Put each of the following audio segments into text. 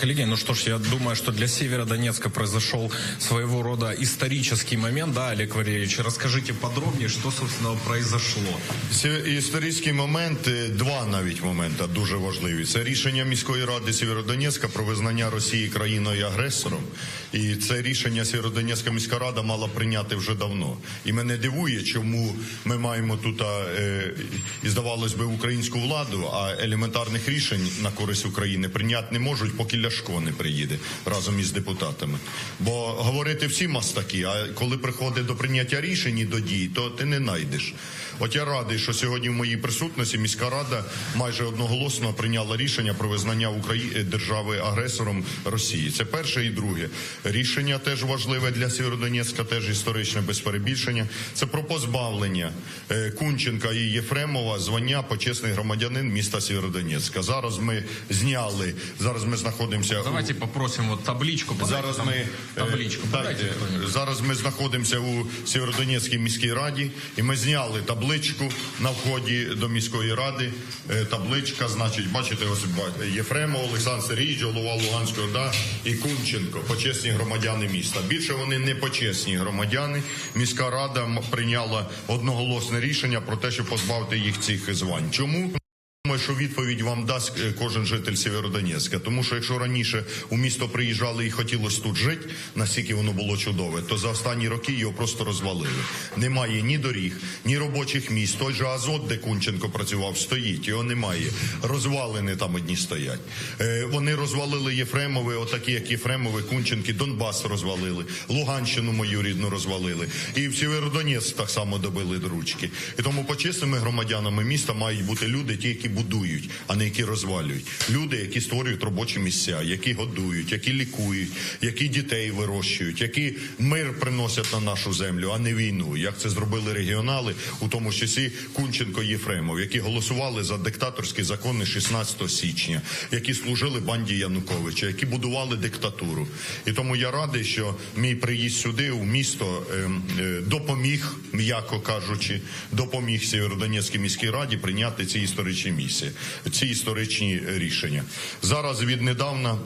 Коллеги, ну что ж, я думаю, что для Северодонецка произошел своего рода исторический момент, да, Олег Валерьевич, расскажите подробнее, что, собственно, произошло. Це історичні моменти, два навіть моменти дуже важливі. Це рішення міської ради Сєвєродонецька про визнання Росії країною агресором. І це рішення Сєвєродонецька міська рада мала прийняти вже давно. І мене дивує, чому ми маємо тут, е, і здавалось би, українську владу, а елементарних рішень на користь України прийняти не можуть, поки Ляшко не приїде разом із депутатами. Бо говорити всі мастаки, а коли приходить до прийняття рішень і до дій, то ти не знайдеш. От я радий, що сьогодні в моїй присутності міська рада майже одноголосно прийняла рішення про визнання Украї... держави агресором Росії. Це перше і друге рішення теж важливе для Сєвєродонецька, теж історичне без перебільшення. Це про позбавлення е, Кунченка і Єфремова звання почесний громадянин міста Сєвєродонецька. Зараз ми зняли. Зараз ми знаходимося у Давайте попросим вот табличку. подайте Зараз ми е, табличку. дайте, кто-нибудь. зараз ми знаходимося у Сєвєродонецькій міській раді, і ми зняли табличку на вході до міської ради. Е, Табличка, значить, бачите, ось Єфремов, Олександр Сергійович, голова Луганської ОДА і Кунченко, почесні громадяни міста. Більше вони не почесні громадяни. Міська рада прийняла одноголосне рішення про те, щоб позбавити їх цих звань. Чому? Думаю, що відповідь вам дасть е, кожен житель Сєвєродонецька. Тому що якщо раніше у місто приїжджали і хотілося тут жити, настільки воно було чудове, то за останні роки його просто розвалили. Немає ні доріг, ні робочих місць. Той же Азот, де Кунченко працював, стоїть. Його немає. Розвалини там одні стоять. Е, вони розвалили Єфремови, отакі, як Єфремови, Кунченки, Донбас розвалили, Луганщину мою рідну розвалили. І в Сєвєродонецьк так само добили до ручки. І тому почесними громадянами міста мають бути люди, ті, які будують, а не які розвалюють. Люди, які створюють робочі місця, які годують, які лікують, які дітей вирощують, які мир приносять на нашу землю, а не війну. Як це зробили регіонали, у тому числі Кунченко Єфремов, які голосували за диктаторські закони 16 січня, які служили банді Януковича, які будували диктатуру. І тому я радий, що мій приїзд сюди у місто ем, е, допоміг, м'яко кажучи, допоміг Сєвєродонецькій міській раді прийняти ці історичні місії, ці історичні рішення. Зараз віднедавна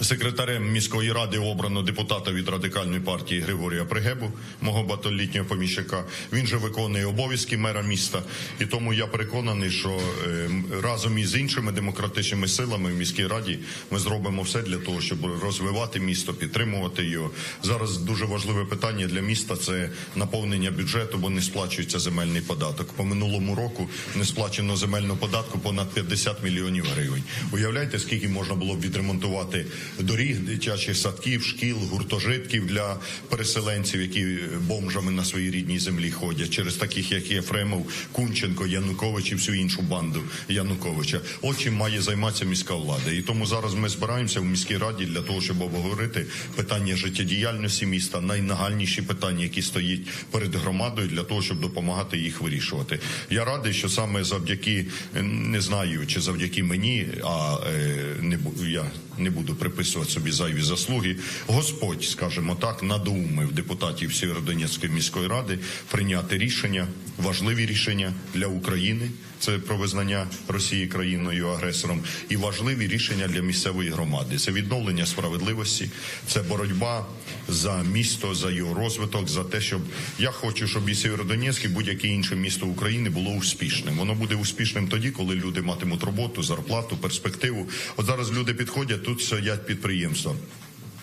Секретарем міської ради обрано депутата від радикальної партії Григорія Пригебу, мого багатолітнього поміщика. Він же виконує обов'язки мера міста, і тому я переконаний, що е, разом із іншими демократичними силами в міській раді ми зробимо все для того, щоб розвивати місто, підтримувати його. Зараз дуже важливе питання для міста це наповнення бюджету, бо не сплачується земельний податок. По минулому року не сплачено земельного податку понад 50 мільйонів гривень. Уявляєте, скільки можна було б відремонтувати доріг, дитячих садків, шкіл, гуртожитків для переселенців, які бомжами на своїй рідній землі ходять, через таких, як Єфремов, Кунченко, Янукович і всю іншу банду Януковича. От чим має займатися міська влада. І тому зараз ми збираємося в міській раді для того, щоб обговорити питання життєдіяльності міста, найнагальніші питання, які стоять перед громадою, для того, щоб допомагати їх вирішувати. Я радий, що саме завдяки не знаю, чи завдяки мені, а е, не я не буду приписувати собі зайві заслуги. Господь, скажімо так, надоумив депутатів Сєвєродонецької міської ради прийняти рішення, важливі рішення для України. Це про визнання Росії країною агресором, і важливі рішення для місцевої громади. Це відновлення справедливості, це боротьба за місто, за його розвиток, за те, щоб я хочу, щоб і Сєвєродонецьк, і будь-яке інше місто України було успішним. Воно буде успішним тоді, коли люди матимуть роботу, зарплату, перспективу. От зараз люди підходять, тут стоять підприємства.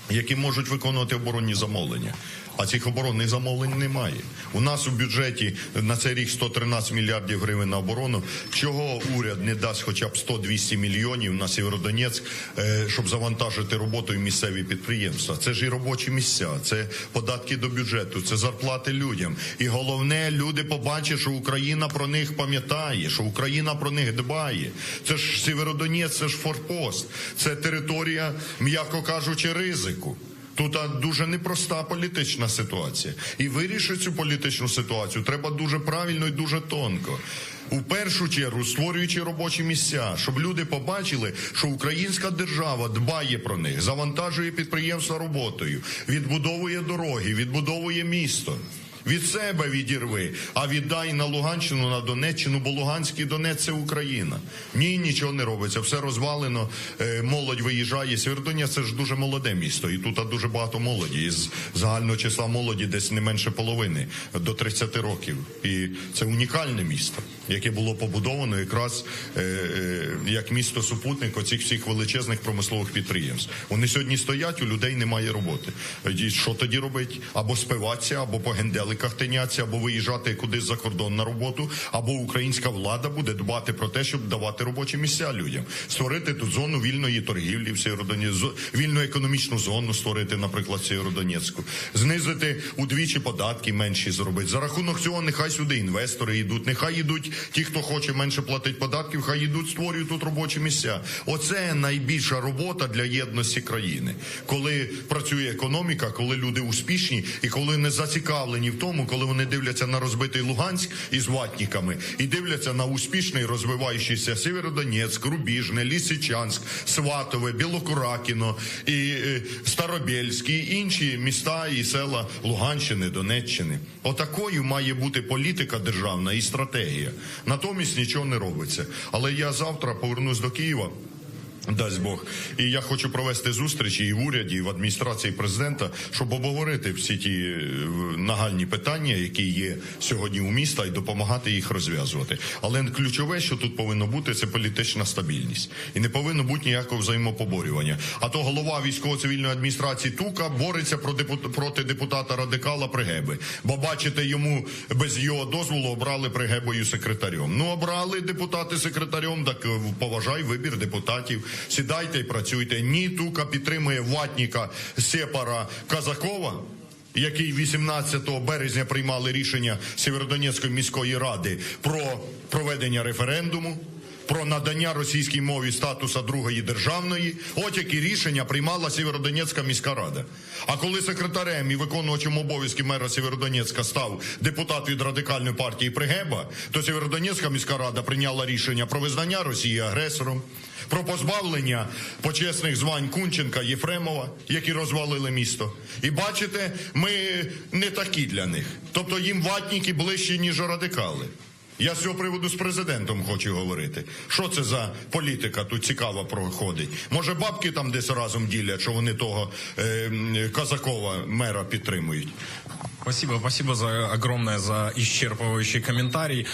Які можуть виконувати оборонні замовлення, а цих оборонних замовлень немає. У нас у бюджеті на цей рік 113 мільярдів гривень на оборону. Чого уряд не дасть хоча б 100-200 мільйонів на Сєвєродонецьк, е, щоб завантажити роботою місцеві підприємства? Це ж і робочі місця, це податки до бюджету, це зарплати людям. І головне, люди побачать, що Україна про них пам'ятає, що Україна про них дбає. Це ж Сєвєродонець, це ж форпост, це територія, м'яко кажучи, ризику. Тут дуже непроста політична ситуація. І вирішити цю політичну ситуацію треба дуже правильно і дуже тонко. У першу чергу створюючи робочі місця, щоб люди побачили, що українська держава дбає про них, завантажує підприємства роботою, відбудовує дороги, відбудовує місто. Від себе відірви, а віддай на Луганщину, на Донеччину, бо Луганський Донець це Україна. Ні, нічого не робиться, все розвалено, е, молодь виїжджає. Сєвєродонець це ж дуже молоде місто, і тут дуже багато молоді. Із загального числа молоді десь не менше половини до 30 років. І це унікальне місто, яке було побудовано якраз е, е, як місто супутник оцих всіх величезних промислових підприємств. Вони сьогодні стоять, у людей немає роботи. І що тоді робити? Або спиватися, або по генделиках тиняться, або виїжджати кудись за кордон на роботу, або українська влада буде дбати про те, щоб давати робочі місця людям, створити тут зону вільної торгівлі в Сєвєродонецьку, вільну економічну зону створити, наприклад, в Сєвєродонецьку, знизити удвічі податки менші зробити. За рахунок цього нехай сюди інвестори йдуть, нехай йдуть ті, хто хоче менше платити податків, хай йдуть, створюють тут робочі місця. Оце найбільша робота для єдності країни, коли працює економіка, коли люди успішні і коли не зацікавлені в тому, коли вони дивляться на розбитий Луганськ із ватниками і дивляться на успішний розвиваючийся Сєвєродонецьк, Рубіжне, Лісичанськ, Сватове, Білокуракіно і е, Старобєльськ, і інші міста і села Луганщини, Донеччини. Отакою має бути політика державна і стратегія. Натомість нічого не робиться. Але я завтра повернусь до Києва. Дасть Бог, і я хочу провести зустрічі і в уряді, і в адміністрації президента, щоб обговорити всі ті е, нагальні питання, які є сьогодні у міста, і допомагати їх розв'язувати. Але ключове, що тут повинно бути, це політична стабільність, і не повинно бути ніякого взаємопоборювання. А то голова військово-цивільної адміністрації Тука бореться про депут- проти депутата радикала Пригеби. Бо бачите, йому без його дозволу обрали Пригебою секретарем. Ну обрали депутати секретарем, так е, поважай вибір депутатів. Сідайте і працюйте. Ні, Тука підтримує ватніка Сепара Казакова. Який 18 березня приймали рішення Сєвєродонецької міської ради про проведення референдуму, про надання російській мові статуса другої державної, от які рішення приймала Сєвєродонецька міська рада. А коли секретарем і виконувачем обов'язки мера Сєвєродонецька став депутат від радикальної партії Пригеба, то Сєвєродонецька міська рада прийняла рішення про визнання Росії агресором, про позбавлення почесних звань Кунченка Єфремова, які розвалили місто. І бачите, ми не такі для них. Тобто їм ватніки ближчі, ніж радикали. Я з цього приводу з президентом хочу говорити. Що це за політика тут цікаво проходить? Може, бабки там десь разом ділять, що вони того е, Казакова мера підтримують? Спасибо, спасибо за огромное за исчерпывающий комментарий.